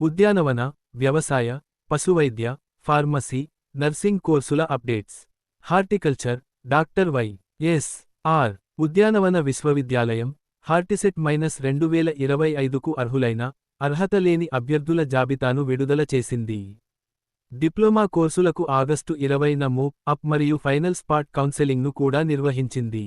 ఉద్యానవన వ్యవసాయ పశువైద్య ఫార్మసీ నర్సింగ్ కోర్సుల updates. Horticulture doctor Y S R. ఉద్యానవన విశ్వవిద్యాలయం హార్టిసెట్ మైనస్ రెండు వేల ఇరవై ఐదుకు అర్హులైన అర్హత లేని అభ్యర్థుల జాబితాను విడుదల చేసింది. డిప్లొమా కోర్సులకు ఆగస్టు ఇరవైన మూప్ అప్ మరియు ఫైనల్ స్పాట్ కౌన్సెలింగ్ను కూడా నిర్వహించింది.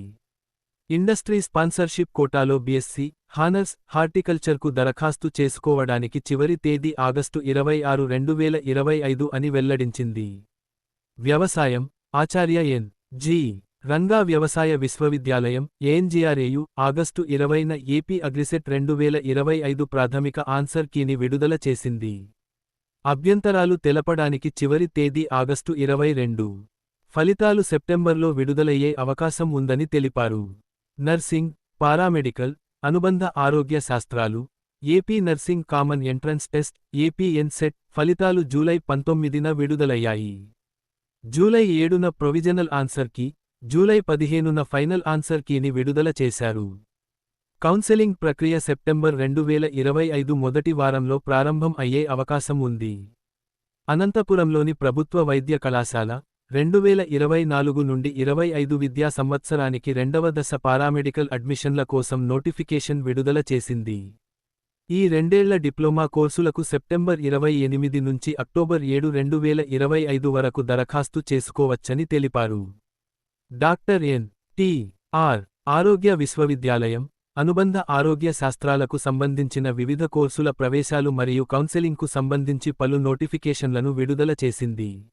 ఇండస్ట్రీ స్పాన్సర్షిప్ కోటాలో బీఎస్సీ హానర్స్ హార్టికల్చర్కు దరఖాస్తు చేసుకోవడానికి చివరి తేదీ ఆగస్టు ఇరవై ఆరు రెండు వేల ఇరవై ఐదు అని వెల్లడించింది. వ్యవసాయం ఆచార్య ఎన్. జి. రంగా వ్యవసాయ విశ్వవిద్యాలయం ఏఎన్జీఆర్ఏయు ఆగస్టు ఇరవైన ఏపీ అగ్రిసెట్ రెండు వేల ఇరవై ఐదు ప్రాథమిక ఆన్సర్ కీని విడుదల చేసింది. అభ్యంతరాలు తెలపడానికి చివరి తేదీ ఆగస్టు ఇరవై రెండు. ఫలితాలు సెప్టెంబర్లో విడుదలయ్యే అవకాశం ఉందని తెలిపారు. నర్సింగ్ పారామెడికల్ అనుబంధ ఆరోగ్య శాస్త్రాలు AP nursing common entrance test ఏపీఎన్సెట్ ఫలితాలు జూలై పంతొమ్మిదిన విడుదలయ్యాయి. జూలై ఏడున ప్రొవిజనల్ ఆన్సర్ కీ జూలై పదిహేనున ఫైనల్ ఆన్సర్ కీని విడుదల చేశారు. కౌన్సెలింగ్ ప్రక్రియ సెప్టెంబర్ రెండు వేల ఇరవై ఐదు మొదటి వారంలో ప్రారంభం అయ్యే అవకాశం ఉంది. అనంతపురంలోని ప్రభుత్వ వైద్య కళాశాల రెండు వేల ఇరవై నాలుగు నుండి ఇరవై ఐదు విద్యా సంవత్సరానికి రెండవ దశ పారామెడికల్ అడ్మిషన్ల కోసం నోటిఫికేషన్ విడుదల చేసింది. ఈ రెండేళ్ళ డిప్లొమా కోర్సులకు సెప్టెంబర్ ఇరవై ఎనిమిది నుంచి అక్టోబర్ ఏడు రెండు వేల ఇరవై ఐదు వరకు దరఖాస్తు చేసుకోవచ్చని తెలిపారు. Doctor N. టి. ఆర్. ఆరోగ్య విశ్వవిద్యాలయం అనుబంధ ఆరోగ్య శాస్త్రాలకు సంబంధించిన వివిధ కోర్సుల ప్రవేశాలు మరియు కౌన్సెలింగ్కు సంబంధించి పలు నోటిఫికేషన్లను విడుదల చేసింది.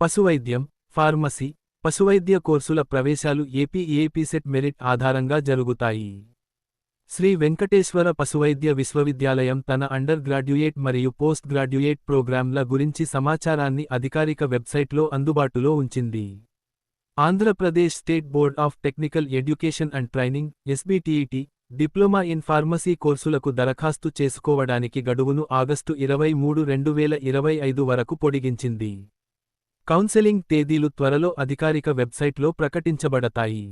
పశువైద్యం ఫార్మసీ పశువైద్య కోర్సుల ప్రవేశాలు ఏపీఏపీసెట్ మెరిట్ ఆధారంగా జరుగుతాయి. శ్రీ వెంకటేశ్వర పశువైద్య విశ్వవిద్యాలయం తన అండర్ గ్రాడ్యుయేట్ మరియు పోస్ట్ గ్రాడ్యుయేట్ ప్రోగ్రాంల గురించి సమాచారాన్ని అధికారిక వెబ్సైట్లో అందుబాటులో ఉంచింది. Andhra Pradesh state board of technical education and training SBTET diploma in pharmacy కోర్సులకు దరఖాస్తు చేసుకోవడానికి గడువును ఆగస్టు ఇరవై మూడు రెండు వేల ఇరవై ఐదు వరకు పొడిగించింది. కౌన్సెలింగ్ తేదీలు త్వరలో అధికారిక వెబ్సైట్లో ప్రకటించబడతాయి.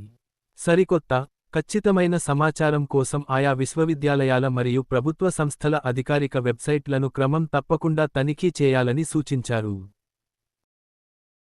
సరికొత్త ఖచ్చితమైన సమాచారం కోసం ఆయా విశ్వవిద్యాలయాల మరియు ప్రభుత్వ సంస్థల అధికారిక వెబ్సైట్లను క్రమం తప్పకుండా తనిఖీ చేయాలని సూచించారు.